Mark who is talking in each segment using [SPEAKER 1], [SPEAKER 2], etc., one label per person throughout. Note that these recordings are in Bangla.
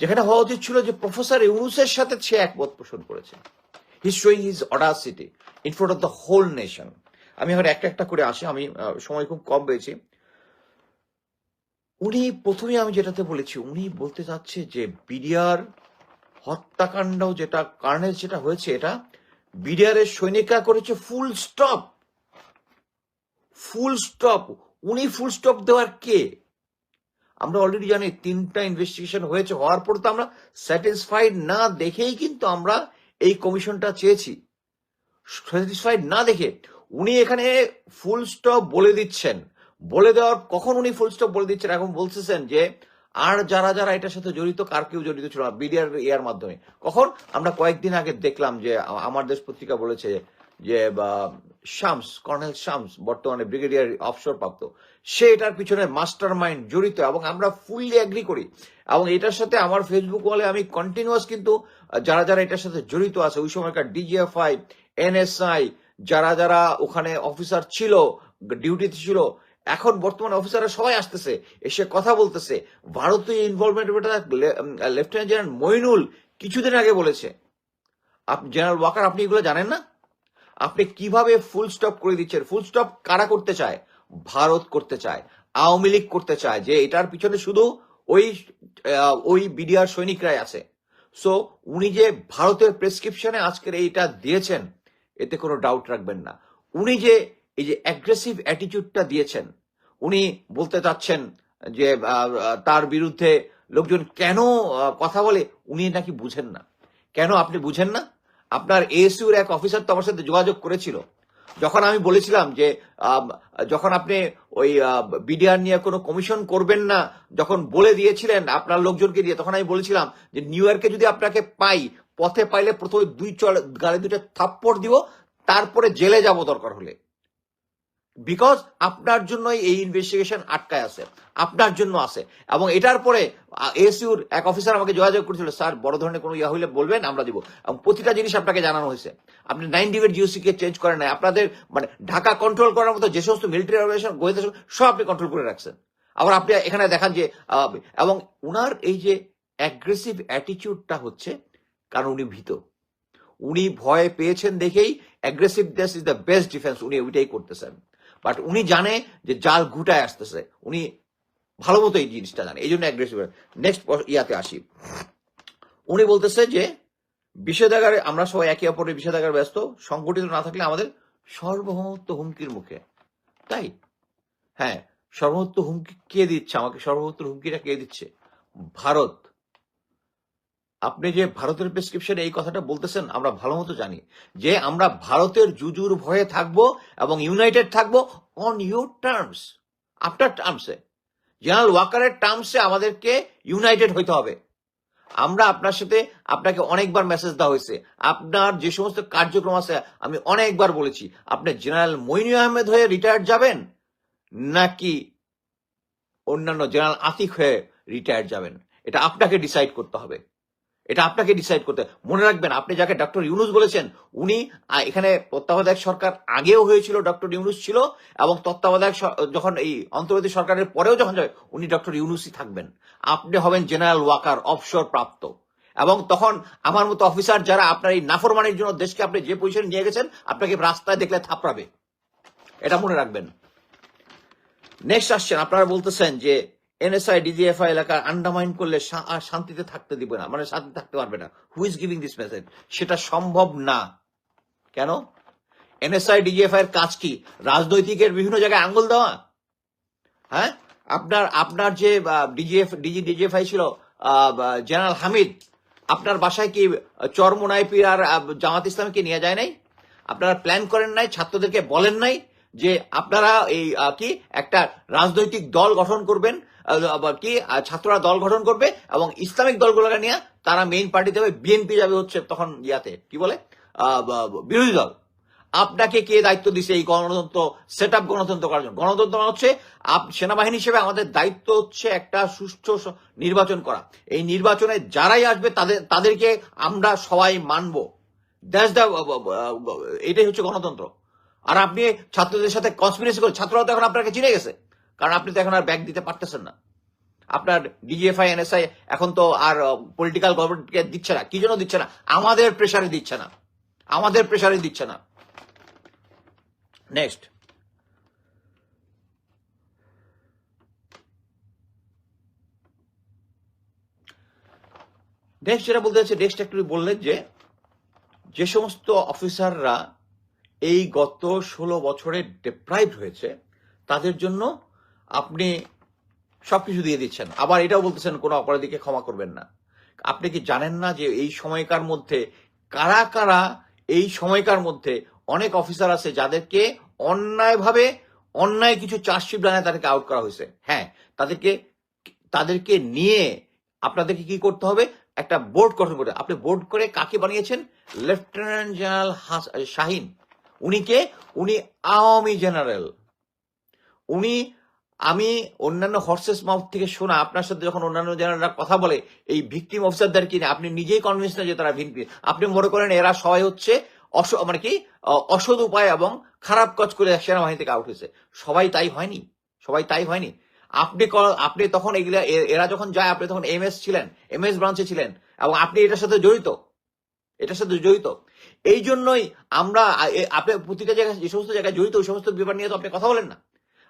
[SPEAKER 1] যেখানে হওয়া উচিত ছিল যে প্রফেসর ইউনুসের সাথে সে একমত পোষণ করেছে। His showing his audacity in front of the whole nation আমি এখন একটা একটা করে আসি, আমি সময় খুব কম পেয়েছি। উনি প্রথমে আমি যেটাতে বলেছি, উনি বলতে চাচ্ছে যে বিডিআর হত্যাকাণ্ড যেটা কার্নেজ যেটা হয়েছে, এটা বিডিআর এর সৈনিকরা করেছে ফুল স্টপ ফুল স্টপ উনি ফুল স্টপ দেওয়ার কে? আমরা অলরেডি জানি তিনটা ইনভেস্টিগেশন হয়েছে, হওয়ার পর তো আমরা স্যাটিসফাইড না দেখেই কিন্তু আমরা এই কমিশনটা চেয়েছি। স্যাটিসফাইড না দেখে উনি এখানে ফুল স্টপ বলে দিচ্ছেন। বলে দেওয়ার কখন উনি ফুল স্টপ বলে দিচ্ছেন? এখন বলতেছেন যে, আর যারা যারা এটার সাথে জড়িত, কার কেউ জড়িত ছিল না? বিডিআর ইয়ার মাধ্যমে। কখন? আমরা কয়েকদিন আগে দেখলাম যে আমার দেশ পত্রিকা বলেছে যে শামস, কর্নেল শামস, বর্তমানে ব্রিগেডিয়ার অফসর প্রাপ্ত সে এটার পিছনে মাস্টার মাইন্ড জড়িত এবং আমরা ফুললি এগ্রি করি। এবং এটার সাথে আমার ফেসবুক ওয়ালে আমি কন্টিনিউয়াস কিন্তু যারা যারা এটার সাথে জড়িত আছে, ওই সময়কার ডিজিএফআই এনএসআই যারা যারা ওখানে অফিসার ছিল ডিউটিতে ছিল, এখন বর্তমান অফিসাররা সবাই আসতেছে, এসে কথা বলতেছে। ভারতীয় ইনভলভমেন্ট লেফটেন্যান্ট জেনারেল মইনুল কিছুদিন আগে বলেছে জেনারেল ওয়াকার আপনি এগুলো জানেন না? আপনি কীভাবে ফুল স্টপ করে দিচ্ছেন? ফুল স্টপ কারা করতে চায়? ভারত করতে চায়, আওয়ামী লীগ করতে চায়, যে এটার পিছনে শুধু ওই ওই বিডিআর সৈনিকরাই আছে। সো উনি যে ভারতের প্রেসক্রিপশনে আজকের এইটা দিয়েছেন, এতে কোনো ডাউট রাখবেন না। উনি যে এই যে অ্যাগ্রেসিভ অ্যাটিটিউডটা দিয়েছেন, উনি বলতে চাচ্ছেন যে তার বিরুদ্ধে লোকজন কেন কথা বলে, উনি নাকি বুঝেন না। কেন আপনি বুঝেন না? আপনার এএসইউর এক অফিসার তো আমার সাথে যোগাযোগ করেছিল। যখন আমি বলেছিলাম যে যখন আপনি ওই বিডিআর নিয়ে কোনো কমিশন করবেন না, যখন বলে দিয়েছিলেন আপনার লোকজনকে দিয়ে, তখন আমি বলেছিলাম যে, নিউ ইয়র্কে যদি আপনাকে পাই, পথে পাইলে প্রথমে দুই চল গাড়ি দুটো থাপ্পড় দিব, তারপরে জেলে যাব দরকার হলে। বিকজ আপনার জন্যই এই ইনভেস্টিগেশন আটকায় আছে। আপনার জন্য আছে। এবং এটার পরে এসইউর এক অফিসার আমাকে যোগাযোগ করেছিল, স্যার, বড় ধরনের কোনো ইয়া হইলে বলবেন, আমরা দিব। এবং প্রতিটা জিনিস আপনাকে জানানো হয়েছে। আপনি নাইন ডিভের জিওসি কে চেঞ্জ করেন নাই। আপনাদের মানে ঢাকা কন্ট্রোল করার মতো যে সমস্ত মিলিটারি অর্গানাইজেশন গোয়েন্দা সব আপনি কন্ট্রোল করে রাখছেন। আবার আপনি এখানে দেখান যে এবং উনার এই যে অ্যাগ্রেসিভ অ্যাটিটিউডটা হচ্ছে, কারণ উনি ভীত। উনি ভয় পেয়েছেন দেখেই aggressiveness is the best defence উনি ওইটাই করতেছেন। বাট উনি জানে যে জাল গুটায় আসতেছে। উনি ভালো মতো এই জিনিসটা জানে এই জন্য অ্যাগ্রেসিভ নেক্সট ইয়াতে আসি। উনি বলতেছে যে, বিষেধাগারে আমরা সবাই একে অপরের বিষেধাগার ব্যস্ত। সংগঠিত না থাকলে আমাদের সর্বভৌমত্ব হুমকির মুখে। তাই? হ্যাঁ সর্বভৌমত্ব হুমকি কে দিচ্ছে? আমাকে সর্বভৌমত্ব হুমকিটা কে দিচ্ছে? ভারত। আপনি যে ভারতের প্রেসক্রিপশনে এই কথাটা বলতেছেন, আমরা ভালো মতো জানি। যে আমরা ভারতের জুজুর ভয়ে থাকব এবং ইউনাইটেড থাকব অন ইউর টার্মস আপনার টার্মসে জেনারেল ওয়াকারের টার্মসে আমাদেরকে ইউনাইটেড হইতে হবে। আমরা আপনার সাথে আপনাকে অনেকবার মেসেজ দেওয়া হয়েছে। আপনার যে সমস্ত কার্যক্রম আছে, আমি অনেকবার বলেছি, আপনি জেনারেল মইনু আহমেদ হয়ে রিটায়ার্ড যাবেন, নাকি অন্যান্য জেনারেল আতিক হয়ে রিটায়ার্ড যাবেন? এটা আপনাকে ডিসাইড করতে হবে। এটা আপনাকে ডিসাইড করতে মনে রাখবেন, আপনি যাকে ডক্টর ইউনুস বলেছেন, উনি এখানে তত্ত্বাবধায়ক সরকার আগেও হয়েছিল ডক্টর ইউনুস ছিল, এবং তত্ত্বাবধায়ক যখন এই অন্তর্বর্তী সরকারের পরেও যখন যাবে উনি ডক্টর ইউনুসই থাকবেন। আপনি হবেন জেনারেল ওয়াকার অবসর প্রাপ্ত। এবং তখন আমার মতো অফিসার যারা আপনার এই নাফরমানির জন্য দেশকে আপনি যে পজিশনে নিয়ে গেছেন, আপনাকে রাস্তায় দেখলে থাপড়াবে। এটা মনে রাখবেন। নেক্সট আসছেন, আপনারা বলতেছেন যে এনএসআই ডিজিএফআই এলাকা আন্ডারমাইন করলে শান্তিতে থাকতে দিবে না। মানে শান্তি থাকতে পারবে না। Who is giving this message সেটা সম্ভব না। কেন? এনএসআই ডিজিএফআই এর কাজ কি? রাজনৈতিকের বিভিন্ন জায়গায় আঙ্গুল দেওয়া? হ্যাঁ? আপনার আপনার যে ডিজিএফ ডিজি ডিজিএফআই ছিল জেনারেল হামিদ আপনার বাসায় কি চরমোনাইপি আর জামাত ইসলামকে নিয়ে যায় নাই? আপনারা প্ল্যান করেন নাই? ছাত্রদেরকে বলেন নাই যে আপনারা এই কি একটা রাজনৈতিক দল গঠন করবেন কি ছাত্ররা দল গঠন করবে এবং ইসলামিক দলগুলোকে নিয়ে তারা মেইন পার্টি যাবে বিএনপি যাবে হচ্ছে তখন ইয়াতে, কি বলে? বিরোধী দল। আপনাকে কে দায়িত্ব দিছে এই গণতন্ত্র সেট আপ গণতন্ত্র করার জন্য? গণতন্ত্র মানে হচ্ছে সেনাবাহিনী হিসেবে আমাদের দায়িত্ব হচ্ছে একটা সুষ্ঠু নির্বাচন করা। এই নির্বাচনে যারাই আসবে তাদের, তাদেরকে আমরা সবাই মানব। দ্যাটস দ্য এটাই হচ্ছে গণতন্ত্র। আর আপনি ছাত্রদের সাথে কনস্পিরেসি করে ছাত্ররা তো এখন আপনাকে চিনে গেছে। কারণ আপনি তো এখন আর ব্যাগ দিতে পারতেছেন না। আপনার ডিজিএফআই এনএসআই এখন তো আর পলিটিক্যাল গভর্নমেন্টকে দিচ্ছে না। কি জন্য দিচ্ছে না? আমাদের প্রেসারে দিচ্ছে না। আমাদের প্রেসারে দিচ্ছে না। নেক্সট নেক্সট যেটা বলতে চাচ্ছি নেক্সট একটু বললেন যে যে সমস্ত অফিসাররা এই গত ষোলো বছরে ডেপ্রাইভ হয়েছে, তাদের জন্য আপনি সবকিছু দিয়ে দিচ্ছেন। আবার এটাও বলতেছেন, কোনো অপরাধীকে ক্ষমা করবেন না। আপনি কি জানেন না যে এই সময়কার মধ্যে কারা কারা, এই সময়কার মধ্যে অনেক অফিসার আছে যাদেরকে অন্যায়ভাবে অন্যায় কিছু চার্জশিট বানায় তাদেরকে আউট করা হয়েছে। হ্যাঁ তাদেরকে তাদেরকে নিয়ে আপনাদেরকে কি করতে হবে? একটা বোর্ড গঠন করতে। আপনি বোর্ড করে কাকে বানিয়েছেন? Lieutenant general Shahin. উনি কে উনি আওয়ামী জেনারেল উনি আমি অন্যান্য হর্সেস মাউথ থেকে শোনা, আপনার সাথে যখন অন্যান্য জেনারেলরা কথা বলে, এই ভিকটিম অফিসারদের কিনে আপনি নিজেই কনভিন্স না যে তারা ভিকটিম আপনি মনে করেন এরা সবাই হচ্ছে অস মানে কি অসৎ উপায় এবং খারাপ কাজ করে সেনাবাহিনী থেকে আউট হয়েছে। সবাই তাই হয়নি, সবাই তাই হয়নি। আপনি আপনি তখন এগুলা এরা যখন যায়, আপনি তখন এমএস ছিলেন এমএস ব্রাঞ্চে ছিলেন, এবং আপনি এটার সাথে জড়িত। এটার সাথে জড়িত। এই জন্যই আমরা আপনি প্রতিটা জায়গায়, যে সমস্ত জায়গায় জড়িত, ওই সমস্ত ব্যাপার নিয়ে তো আপনি কথা বলেন না।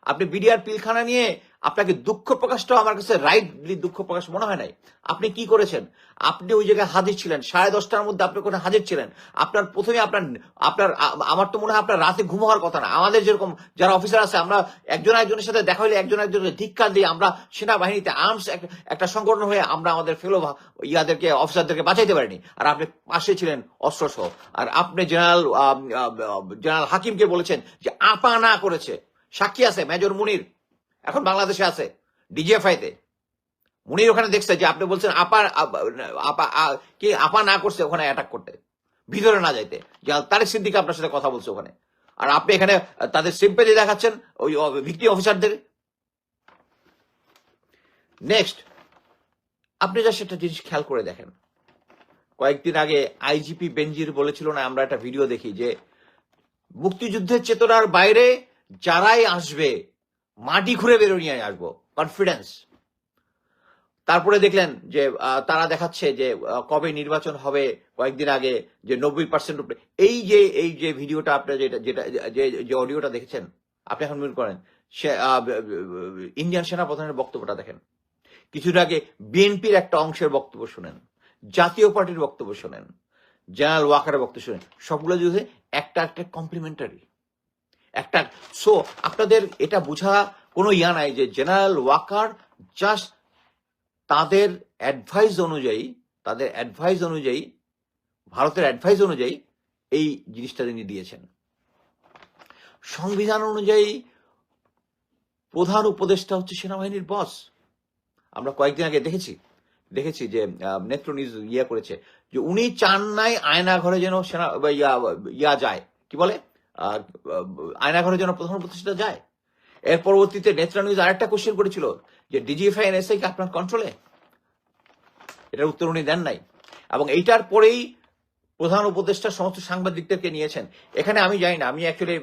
[SPEAKER 1] আপনি বিডিআর পিলখানা নিয়ে আপনাকে দুঃখ প্রকাশটাও আমার কাছে রাইটলি দুঃখ প্রকাশ মনে হয় নাই। আপনি কি করেছেন? আপনি ওই জায়গায় হাজির ছিলেন। সাড়ে দশটার মধ্যে আপনি কোথায় হাজির ছিলেন। আপনার প্রথমে আপনার আপনার, আমার তো মনে হয় আপনার রাতে ঘুম হওয়ার কথা না। আমাদের যেরকম যারা অফিসার আছে, আমরা একজন একজনের সাথে দেখা হলে একজন একজনকে ধিক্কার দিয়ে আমরা সেনাবাহিনীতে আর্মস একটা সংগঠন হয়ে আমরা আমাদের ফেলো ইয়াদেরকে অফিসারদেরকে বাঁচাইতে পারিনি। আর আপনি পাশে ছিলেন অস্ত্রসহ। আর আপনি জেনারেল জেনারেল হাকিমকে বলেছেন যে আপা না করেছে। সাক্ষী আছে, মেজর মুনির। এখন বাংলাদেশে আছে ডিজিএফআই তে মুনির ওখানে দেখছে যে আপনি বলছেন আপা আপা কি আপা না করছে ওখানে অ্যাটাক করতে, ভিতরে না যাইতে। তারেক সিদ্দিক আপনার সাথে কথা বলছে ওখানে। আর আপনি এখানে তাদের সিম্পেলি দেখাচ্ছেন, ওই ভিক্টি অফিসারদের। নেক্সট আপনি যা সেটা জিনিস খেয়াল করে দেখেন। কয়েকদিন আগে আইজিপি বেনজির বলেছিল না, আমরা একটা ভিডিও দেখি যে, মুক্তিযুদ্ধের চেতনার বাইরে যারাই আসবে, মাটি ঘুরে বেরো নিয়ে আসব কনফিডেন্স তারপরে দেখলেন যে তারা দেখাচ্ছে যে কবে নির্বাচন হবে, কয়েকদিন আগে যে নব্বই পার্সেন্ট এই যে এই যে ভিডিওটা আপনার যেটা যেটা, যে যে অডিওটা দেখেছেন, আপনি এখন মনে করেন, সে ইন্ডিয়ান সেনাপ্রধানের বক্তব্যটা দেখেন। কিছুদিন আগে বিএনপির একটা অংশের বক্তব্য শুনেন, জাতীয় পার্টির বক্তব্য শোনেন, জেনারেল ওয়াকারের বক্তব্য শোনেন, সবগুলো যদি একটা একটা কমপ্লিমেন্টারি একটা সো আপনাদের এটা বোঝা কোনো ইয়া নাই যে জেনারেল ওয়াকার জাস্ট তাদের অ্যাডভাইস অনুযায়ী, তাদের অ্যাডভাইস অনুযায়ী, ভারতের অ্যাডভাইস অনুযায়ী এই জিনিসটা তিনি দিয়েছেন। সংবিধান অনুযায়ী প্রধান উপদেষ্টা হচ্ছে সেনাবাহিনীর বস আমরা কয়েকদিন আগে দেখেছি দেখেছি যে নেত্র নিউজ ইয়ে করেছে যে উনি চান নাই আয়না ঘরে যেন সেনা ইয়া যায়। কি বলে? আহ, আয়না ঘরে যেন প্রধান উপদেষ্টা যায়। এর পরবর্তীতে নেত্রা নিউজ আরেকটা কোশ্চেন করেছিল যে ডিজিএফআই এনএসআই কি আপনার কন্ট্রোলে এটার উত্তর উনি দেন নাই। এবং এইটার পরেই প্রধান উপদেষ্টা সমস্ত সাংবাদিকদেরকে নিয়েছেন। এখানে আমি জানি না আমি অ্যাকচুয়ালি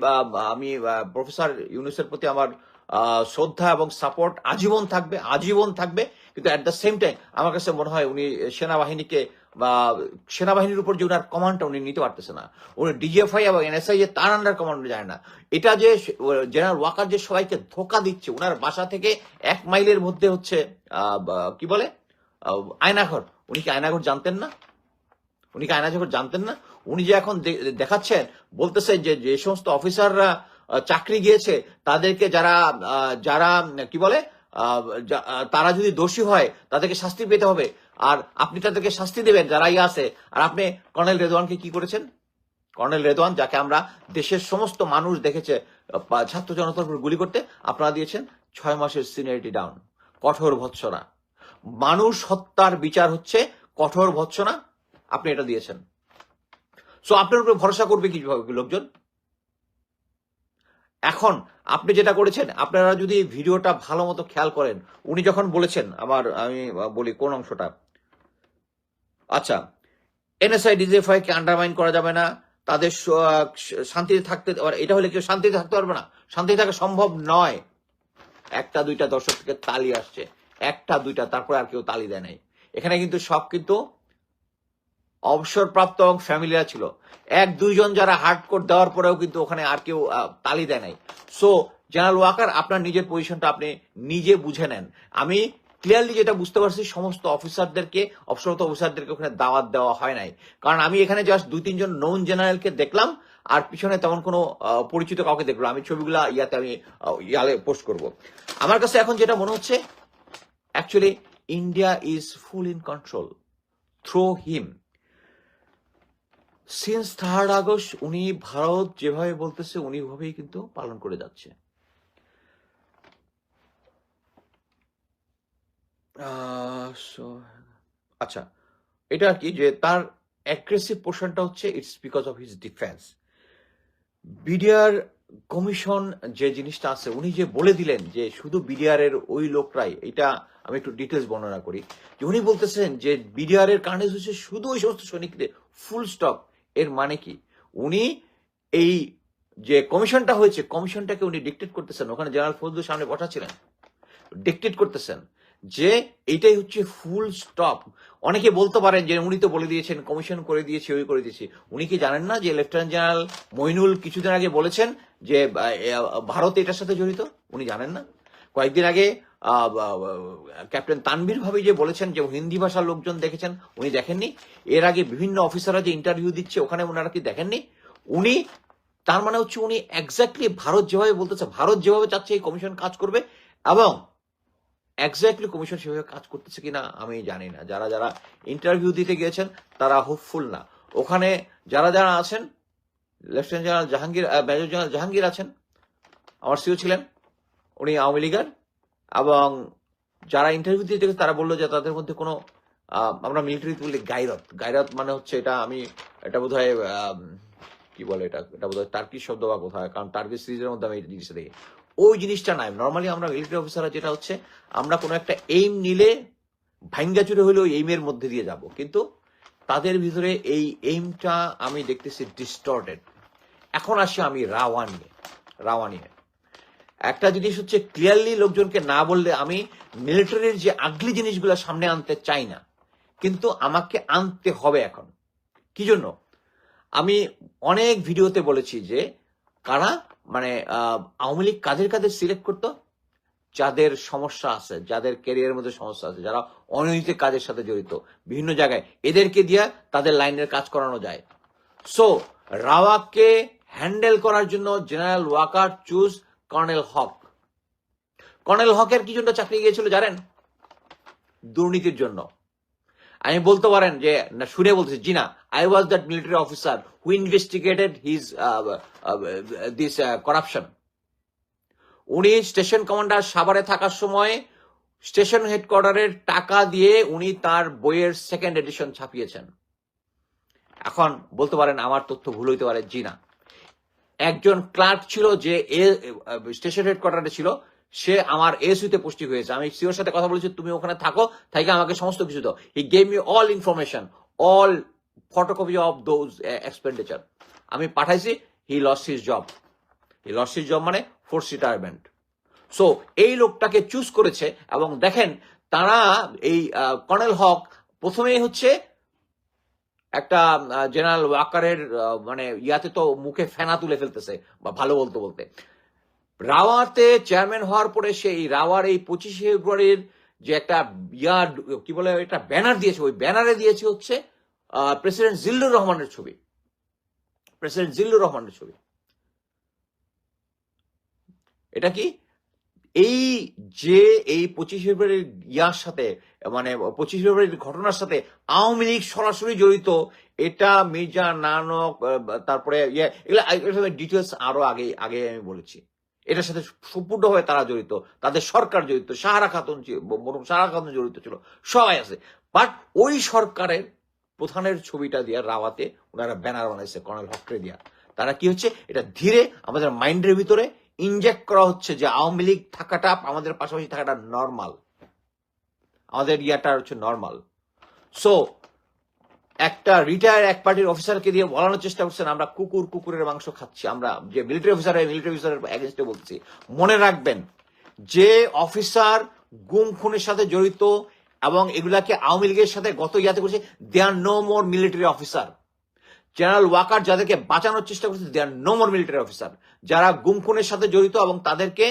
[SPEAKER 1] আমি প্রফেসর ইউনুসের প্রতি আমার শ্রদ্ধা এবং সাপোর্ট আজীবন থাকবে আজীবন থাকবে। কিন্তু অ্যাট দ্য সেম টাইম আমার কাছে মনে হয় উনি সেনাবাহিনীকে বা সেনাবাহিনীর উপর যে ওনার কমান্ডটা উনি নিতে পারতেছে না, উনি ডিজিএফআই এবং এনএসআই যে তার আন্ডার কমান্ড যায় না। এটা যে জেনারেল ওয়াকার যে সবাইকে ধোকা দিচ্ছে ওনার বাসা থেকে এক মাইলের মধ্যে হচ্ছে কি বলে? আয়নাঘর। উনি কি আয়নাঘর জানতেন না? উনি কি আয়নাঘর জানতেন না? উনি যে এখন দেখাচ্ছেন, বলতেছে যে যে সমস্ত অফিসাররা চাকরি গিয়েছে, তাদেরকে যারা যারা, কি বলে? তারা যদি দোষী হয়, তাদেরকে শাস্তি পেতে হবে। আর আপনি তাদেরকে শাস্তি দেবেন যারা ইয়ে আছে। আর আপনি কর্নেল রেদওয়ানকে কি করেছেন? কর্নেল রেদওয়ান যাকে আমরা দেশের সমস্ত মানুষ দেখেছে ছাত্র জনতার উপর গুলি করতে, আপনারা দিয়েছেন ছয় মাসের সিনিয়রিটি ডাউন। কঠোর ভৎসনা। মানুষ হত্যার বিচার হচ্ছে কঠোর ভৎসনা। আপনি এটা দিয়েছেন। সো আপনার উপরে ভরসা করবে কি লোকজন? এখন আপনি যেটা করেছেন, আপনারা যদি ভিডিওটা ভালো মতো খেয়াল করেন, উনি যখন বলেছেন, আমার, আমি বলি কোন অংশটা আচ্ছা এনএসআই ডিজিএফআই কে আন্ডারমাইন করা যাবে না, তাদের শান্তিতে থাকতে এটা হলে কেউ শান্তিতে থাকতে পারবে না। শান্তিতে থাকা সম্ভব নয়। একটা, দুইটা দর্শক থেকে তালি আসছে। একটা, দুইটা, তারপরে আর কেউ তালি দেয় নাই। এখানে কিন্তু সব কিন্তু অবসরপ্রাপ্ত এবং ফ্যামিলিরা ছিল। এক, দুইজন যারা হার্ড কোড দেওয়ার পরেও কিন্তু ওখানে আর কেউ তালি দেয় নাই। সো জেনারেল ওয়াকার আপনার নিজের পজিশনটা আপনি নিজে বুঝে নেন। আমি ক্লিয়ারলি যেটা বুঝতে পারছি, সমস্ত অফিসারদেরকে অবসরপ্রাপ্ত অফিসারদেরকে ওখানে দাওয়াত দেওয়া হয় নাই। কারণ আমি এখানে জাস্ট দুই তিনজন নন জেনারেলকে দেখলাম, আর পিছনে তেমন কোনো পরিচিত কাউকে দেখলাম আমি ছবিগুলা ইয়াতে আমি ইয়ালে পোস্ট করব। আমার কাছে এখন যেটা মনে হচ্ছে actually India is full in control through him since third August উনি ভারত যেভাবে বলতেছে, উনি ওভাবেই কিন্তু পালন করে যাচ্ছে। আচ্ছা এটা আর কি যে তার অ্যাগ্রেসিভ পোর্শনটা হচ্ছে it's because of his defence BDR commission যে জিনিসটা আছে, উনি যে বলে দিলেন যে শুধু বিডিআর এর ওই লোকরাই, এটা আমি একটু ডিটেলস বর্ণনা করি, যে উনি বলতেছেন যে বিডিআর এর কারণে হচ্ছে শুধু ওই সমস্ত সৈনিকদের ফুল স্টপ এর মানে কি? উনি এই যে কমিশনটা হয়েছে কমিশনটাকে উনি ডিকটেট করতেছেন, ওখানে জেনারেল ফজলুর সামনে বসাচ্ছিলেন ডিকটেট করতেছেন। যে এটাই হচ্ছে ফুল স্টপ অনেকে বলতে পারেন যে উনি তো বলে দিয়েছেন কমিশন করে দিয়েছে, ওই করে দিয়েছে। উনি কি জানেন না যে লেফটেন্যান্ট জেনারেল মইনুল কিছুদিন আগে বলেছেন যে ভারত এটার সাথে জড়িত? উনি জানেন না? কয়েকদিন আগে ক্যাপ্টেন তানভীর ভাবি যে বলেছেন যে, হিন্দি ভাষার লোকজন দেখেছেন, উনি দেখেননি। এর আগে বিভিন্ন অফিসাররা যে ইন্টারভিউ দিচ্ছে, ওখানে ওনারা কি দেখেননি? উনি, তার মানে হচ্ছে উনি এক্স্যাক্টলি ভারত যেভাবে বলতেছে, ভারত যেভাবে চাচ্ছে এই কমিশন কাজ করবে, এবং এক্স্যাক্টলি কমিশন সেভাবে কাজ করতেছে কিনা আমি জানি না। যারা যারা ইন্টারভিউ দিতে গিয়েছেন, তারা হোপফুল না। ওখানে যারা যারা আছেন lieutenant general Jahangir major general Jahangir আছেন, আমার সিও ছিলেন, উনি আওয়ামী লীগার, এবং যারা ইন্টারভিউ দিতে গেছে তারা বলল যে তাদের মধ্যে কোনো আমরা মিলিটারিতে বলি গাইরত। গাইরত মানে হচ্ছে এটা আমি, এটা বোধ হয় কি বলে এটা? এটা বোধ হয় টার্কিশ শব্দ বা কোথায় কারণ টার্কিশ সিরিজের মধ্যে আমি এই জিনিসটা দেখি। ওই জিনিসটা নাই। নর্মালি আমরা মিলিটারি অফিসাররা যেটা হচ্ছে, আমরা কোনো একটা এইম নিলে ভাঙ্গা চুরে হলে ওই এইমের মধ্যে দিয়ে যাব। কিন্তু তাদের ভিতরে এই এইমটা আমি দেখতেছি ডিস্টর্টেড এখন আসি আমি রাওয়া নিয়ে নিয়ে। একটা জিনিস হচ্ছে ক্লিয়ারলি লোকজনকে না বললে আমি মিলিটারির যে আগলি জিনিসগুলো সামনে আনতে চাই না, কিন্তু আমাকে আনতে হবে এখন। কি জন্য? আমি অনেক ভিডিওতে বলেছি যে, কারা? মানে আওয়ামী লীগ কাদের কাদের সিলেক্ট করতো? যাদের সমস্যা আছে, যাদের ক্যারিয়ারের মধ্যে সমস্যা আছে, যারা অনৈতিক কাজের সাথে জড়িত, বিভিন্ন জায়গায়। এদেরকে দিয়ে তাদের লাইনের কাজ করানো যায়। সো রাওয়াকে হ্যান্ডেল করার জন্য general Waker choose colonel Haque colonel হকের কি জন্য চাকরি গিয়েছিল জানেন? দুর্নীতির জন্য। আমি বলতে পারেন যে, না, শুনে বলতেছি, জি না I was that military officer who investigated his this corruption উনি স্টেশন কমান্ডার সাভারে থাকার সময় স্টেশন হেডকোয়ার্টারের টাকা দিয়ে উনি তার বইয়ের সেকেন্ড এডিশন ছাপিয়েছেন। এখন বলতে পারেন আমার তথ্য ভুল হইতে পারে, জি না। একজন ক্লার্ক ছিল যে স্টেশন হেডকোয়ার্টারে ছিল সে আমার এসইতে পুষ্টি হয়েছে। আমি সিওর সাথে কথা বলেছি, তুমি ওখানে থাকো থেকে আমাকে সমস্ত কিছু দাও। He gave me all information all photocopy of those expenditure আমি পাঠাইছি he lost his job he lost his job মানে ফোর্স রিটায়ারমেন্ট সো এই লোকটাকে চুজ করেছে এবং দেখেন, তারা এই কর্নেল হক প্রথমেই হচ্ছে একটা জেনারেল ওয়াকারের মানে ইয়াতে তো মুখে ফেনা তুলে ফেলতেছে, বা ভালো বলতে বলতে। রাওয়াতে চেয়ারম্যান হওয়ার পরে সেই রাওয়ার এই পঁচিশে ফেব্রুয়ারির যে একটা ইয়া কি বলে একটা ব্যানার দিয়েছে, ওই ব্যানারে দিয়েছে হচ্ছে প্রেসিডেন্ট জিল্লুর রহমানের ছবি। প্রেসিডেন্ট জিল্লুর রহমানের ছবি। এটা কি? এই যে এই পঁচিশ ফেব্রুয়ারির ইয়ার সাথে মানে পঁচিশ ফেব্রুয়ারির ঘটনার সাথে আওয়ামী লীগ সরাসরি জড়িত, এটা মির্জা নানক তারপরে ইয়ে এগুলো ডিটেলস আরও আগে আগে আমি বলেছি। এটার সাথে সম্পূর্ণভাবে তারা জড়িত, তাদের সরকার জড়িত, সাহারা খাতুন সাহারা খাতুন জড়িত ছিল, সবাই আছে। বাট ওই সরকারের প্রধানের ছবিটা দিয়া রাওয়াতে ওনারা ব্যানার বানাইছে কর্নেল হকরে দিয়া। তারা কি হচ্ছে? এটা ধীরে আমাদের মাইন্ডের ভিতরে ইনজেক্ট করা হচ্ছে যে আওয়ামী লীগ থাকাটা আমাদের পাশাপাশি থাকাটা নর্মাল আমাদের ইয়াটা হচ্ছে নর্মাল সো একটা রিটায়ার এক পার্টির অফিসারকে দিয়ে বলানোর চেষ্টা করছেন, আমরা কুকুর কুকুরের মাংস খাচ্ছি, আমরা যে মিলিটারি অফিসার মিলিটারি অফিসারের এগেনস্টে বলছি। মনে রাখবেন, যে অফিসার গুম খুনের সাথে জড়িত এবং এগুলাকে আওয়ামী লীগের সাথে গত ইয়াতে করছে they are no more military officer general Waker যাদেরকে বাঁচানোর চেষ্টা করছে they are no more military officer যারা গুম খুনের সাথে জড়িত এবং তাদেরকে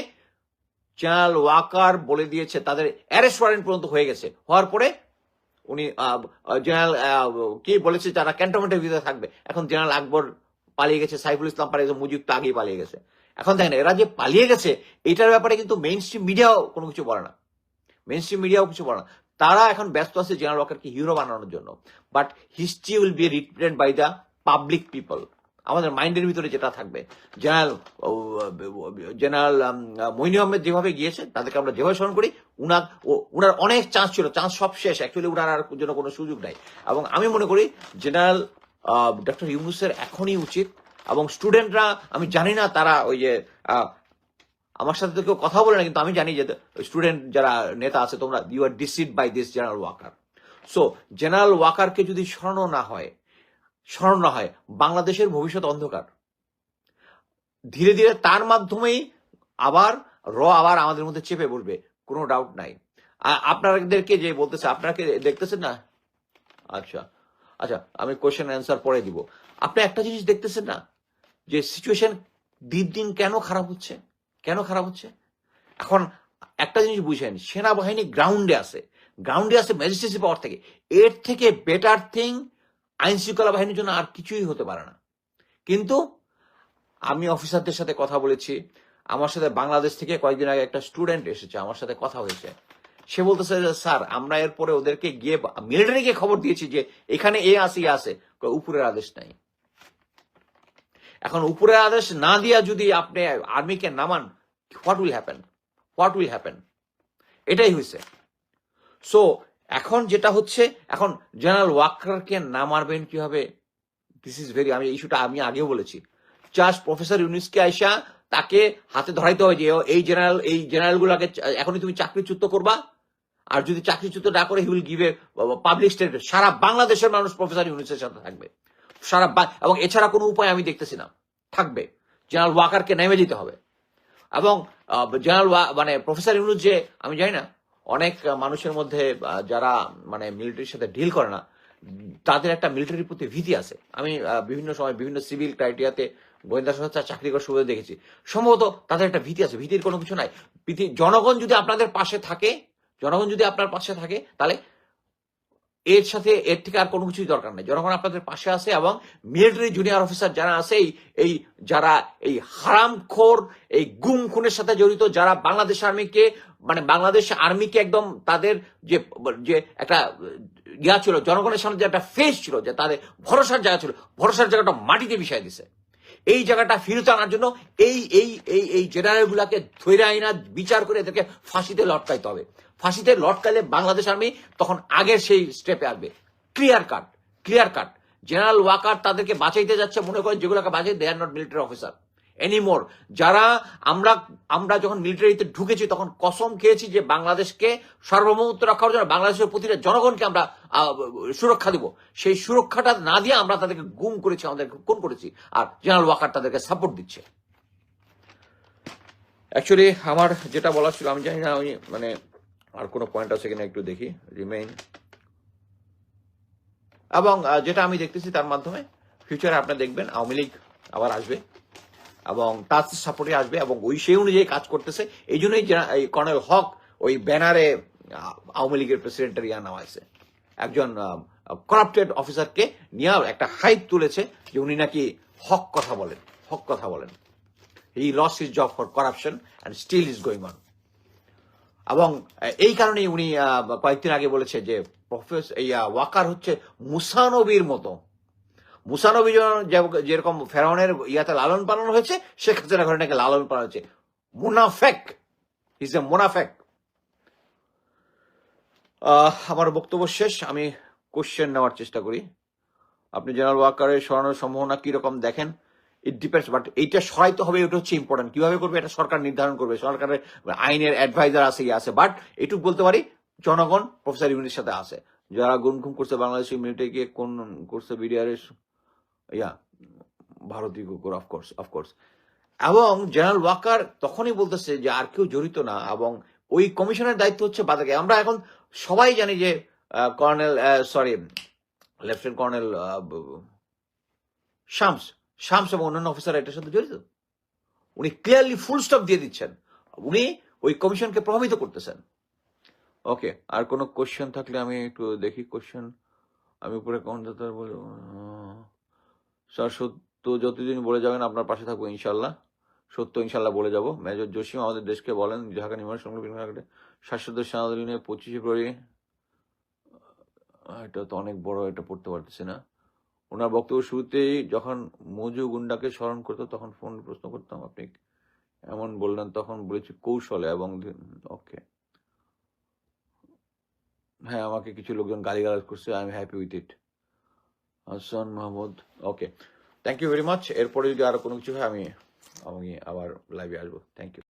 [SPEAKER 1] জেনারেল ওয়াকার বলে দিয়েছে, তাদের অ্যারেস্ট ওয়ারেন্ট পর্যন্ত হয়ে গেছে। হওয়ার পরে উনি জেনারেল কে কি বলেছে যারা ক্যান্টনমেন্টের ভিতরে থাকবে। এখন জেনারেল আকবর পালিয়ে গেছে, সাইফুল ইসলাম পালিয়ে গেছে, মুজিব তো আগেই পালিয়ে গেছে। এখন দেখেন, এরা যে পালিয়ে গেছে, এটার ব্যাপারে কিন্তু মেইন স্ট্রিম মিডিয়াও কোনো কিছু বলে না। মেইন স্ট্রিম মিডিয়াও কিছু বলে না। তারা এখন ব্যস্ত আছে জেনারেল ওয়াকারকে হিরো বানানোর জন্য। But history will be represent by the public people আমাদের মাইন্ডের ভিতরে যেটা থাকবে। জেনারেল জেনারেল মইনি আহমেদ যেভাবে গিয়েছে, তাদেরকে আমরা যেভাবে স্মরণ করি, উনার উনার অনেক চান্স ছিল, চান্স সব শেষ। অ্যাকচুয়ালি উনার আর জন্য কোনো সুযোগ নাই। এবং আমি মনে করি, জেনারেল ডক্টর ইউনুসের এখনই উচিত, এবং স্টুডেন্টরা, আমি জানি না তারা ওই যে আমার সাথে তো কেউ কথা বলে না, কিন্তু আমি জানি যে, স্টুডেন্ট যারা নেতা আছে, তোমরা you are decide by this general Waker so general ওয়াকারকে যদি স্মরণ না হয় স্মরণ না হয়, বাংলাদেশের ভবিষ্যৎ অন্ধকার। ধীরে ধীরে তার মাধ্যমেই আবার, র আবার আমাদের মধ্যে চেপে বলবে কোনো ডাউট নাই। আপনাদেরকে যে বলতেছে, আপনাকে দেখতেছেন না? আচ্ছা আচ্ছা আমি কোয়েশ্চেন অ্যান্সার পরে দিব। আপনি একটা জিনিস দেখতেছেন না? যে সিচুয়েশন দিন দিন কেন খারাপ হচ্ছে? কেন খারাপ হচ্ছে? এখন একটা জিনিস বুঝেন, সেনাবাহিনী গ্রাউন্ডে আছে। গ্রাউন্ডে আছে ম্যাজিস্ট্রেসি পাওয়ার থেকে। এর থেকে বেটার থিং আইন শৃঙ্খলা বাহিনীর জন্য আর কিছুই হতে পারে না। কিন্তু আমি অফিসারদের সাথে কথা বলেছি। আমার সাথে বাংলাদেশ থেকে কয়েকদিন আগে একটা স্টুডেন্ট এসেছে, আমার সাথে কথা হয়েছে। সে বলতেছে, স্যার, আমরা এরপরে ওদেরকে গিয়ে মিলিটারিকে খবর দিয়েছি যে এখানে এ এ আছে। উপরের আদেশ নাই। এখন উপরের আদেশ না দিয়া যদি আপনি আর্মিকে নামান, what will happen? What will happen? এটাই হয়েছে সো এখন যেটা হচ্ছে, এখন জেনারেল ওয়াকারকে না মারবেন কীভাবে? দিস ইজ ভেরি আমি ইস্যুটা আমি আগেও বলেছি। জাস্ট প্রফেসর ইউনিসকে আইসা তাকে হাতে ধরাইতে হবে যে এই জেনারেল এই জেনারেল গুলাকে এখনই তুমি চাকরিচ্যুত করবা। আর যদি চাকরিচ্যুত না করে he will give a public statement সারা বাংলাদেশের মানুষ প্রফেসর ইউনিসের সাথে থাকবে। সারা এবং এছাড়া কোনো উপায় আমি দেখতেছি না। থাকবে। জেনারেল ওয়াকারকে নেমে যেতে হবে। এবং জেনারেল মানে প্রফেসর ইউনুস যে, আমি জানি না অনেক মানুষের মধ্যে যারা মানে মিলিটারির সাথে ডিল করে না, তাদের একটা মিলিটারির প্রতি ভীতি আছে। আমি বিভিন্ন সময় বিভিন্ন সিভিল ক্রাইটেরিয়াতে গোয়েন্দা সংস্থা চাকরি করার সুবিধা দেখেছি। সম্ভবত তাদের একটা ভীতি আছে। ভীতির কোনো কিছু নাই। জনগণ যদি আপনাদের পাশে থাকে, জনগণ যদি আপনার পাশে থাকে, তাহলে এর সাথে এর থেকে আর কোনো কিছুই দরকার নেই। জনগণ আপনাদের পাশে আছে এবং মিলিটারি জুনিয়র অফিসার যারা আছে, এই যারা, এই হারামখোর, এই গুম খুনের সাথে জড়িত, যারা বাংলাদেশ আর্মিকে মানে বাংলাদেশ আর্মিকে একদম তাদের যে যে একটা ইয়া ছিল, জনগণের সামনে যে একটা ফেস ছিল, যে তাদের ভরসার জায়গা ছিল, ভরসার জায়গাটা মাটিতে মিশাই দিছে। এই জায়গাটা ফিরত আনার জন্য এই এই এই এই জেনারেল গুলাকে ধৈর্য আইনা, বিচার করে এদেরকে ফাঁসিতে লটকাইতে হবে। ফাঁসিতে লটকাইলে বাংলাদেশ আর্মি তখন আগের সেই স্টেপে আসবে। Clear cut clear cut general Waker তাদেরকে বাঁচাইতে যাচ্ছে, মনে করেন যেগুলোকে বাঁচাই they are not military officer anymore যারা আমরা আমরা যখন মিলিটারিতে ঢুকেছি, তখন কসম খেয়েছি যে বাংলাদেশকে সার্বভৌমত্ব রক্ষার জন্য, বাংলাদেশের প্রতিটা জনগণকে আমরা সুরক্ষা দিব। সেই সুরক্ষাটা না দিয়ে আমরা তাদেরকে গুম করেছি, আমাদেরকে খুন করেছি, আর জেনারেল ওয়াকার তাদেরকে সাপোর্ট দিচ্ছে। অ্যাকচুয়ালি আমার যেটা বলার ছিল, আমি জানি না, আমি মানে আর কোনো পয়েন্ট আছে কিনা একটু দেখি রিমেইন এবং যেটা আমি দেখতেছি তার মাধ্যমে ফিউচারে আপনি দেখবেন, আওয়ামী লীগ আবার আসবে। এবং তার সাপোর্টে আসবে এবং ওই সেই অনুযায়ী কাজ করতেছে। এই জন্যই কর্নেল হক ওই ব্যানারে আওয়ামী লীগের প্রেসিডেন্টের ইয়া নেওয়া হয়েছে একজন করাপ্টেড অফিসারকে নিয়ে একটা হাইপ তুলেছে যে উনি নাকি হক কথা বলেন, হক কথা বলেন। He lost his job for corruption and still is going on এবং এই কারণেই উনি কয়েকদিন আগে বলেছে যে প্রফেসর এই ওয়াকার হচ্ছে মুসানবির মতো। মুসানবী যেরকম ফেরাউনের ইয়াতে লালন পালন হয়েছে, শেখ হাসিনা নাকি লালন পালন হয়েছে। মুনাফেক ইজ এ মুনাফেক। আমার বক্তব্য শেষ, আমি কোশ্চেন নেওয়ার চেষ্টা করি। আপনি জেনারেল ওয়াকারের সরানোর সম্ভাবনা কীরকম দেখেন? ইট ডিপেন্ডস বাট এইটা সরাইতে হবে, এটা হচ্ছে ইম্পর্টেন্ট কীভাবে করবে? এটা সরকার নির্ধারণ করবে, সরকারের আইনের অ্যাডভাইজার আছে ইয়ে আছে। বাট এটুকু বলতে পারি, জনগণ প্রফেসর ইউনির সাথে আছে। যারা গুম করছে বাংলাদেশি মিলিটারিকে কোন করছে বিডিআর ইয়া ভারতীয় কুকুর অফকোর্স অফকোর্স এবং জেনারেল ওয়াকার তখনই বলতেছে যে আর কেউ জড়িত না এবং ওই কমিশনের দায়িত্ব হচ্ছে বাদাকে। আমরা এখন সবাই জানি যে colonel sorry lieutenant colonel Shams Shams এবং অন্যান্য অফিসার এটার সাথে জড়িত। উনি ক্লিয়ারলি ফুল স্টপ দিয়ে দিচ্ছেন। উনি ওই কমিশনকে প্রভাবিত করতেছেন। ওকে আর কোনো কোশ্চেন থাকলে আমি একটু দেখি। কোশ্চেন আমি উপরে কোন স্যার, সত্য যতদিন বলে যাবেন, আপনার পাশে থাকব ইনশাল্লাহ সত্য ইনশাল্লাহ বলে যাব। মেজর জসিম আমাদের দেশকে বলেন, ঢাকা নির্মাণ সংগ্রহ শাশ্বত সাধারণে পঁচিশে ফেব্রুয়ারি এটা তো অনেক বড় এটা পড়তে পারতেছি না। ওনার বক্তব্য শুরুতেই যখন মজু গুন্ডাকে স্মরণ করতো, তখন ফোন প্রশ্ন করতাম, আপনি এমন বললেন, তখন বলেছি কৌশলে এবং ওকে। হ্যাঁ আমাকে কিছু লোকজন গালিগালাজ করছে I am happy with it Hasan Mahmud. Okay thank you very much এরপরে যদি আরও কোনো কিছু হয়, আমি আমি আবার লাইভে আসব। Thank you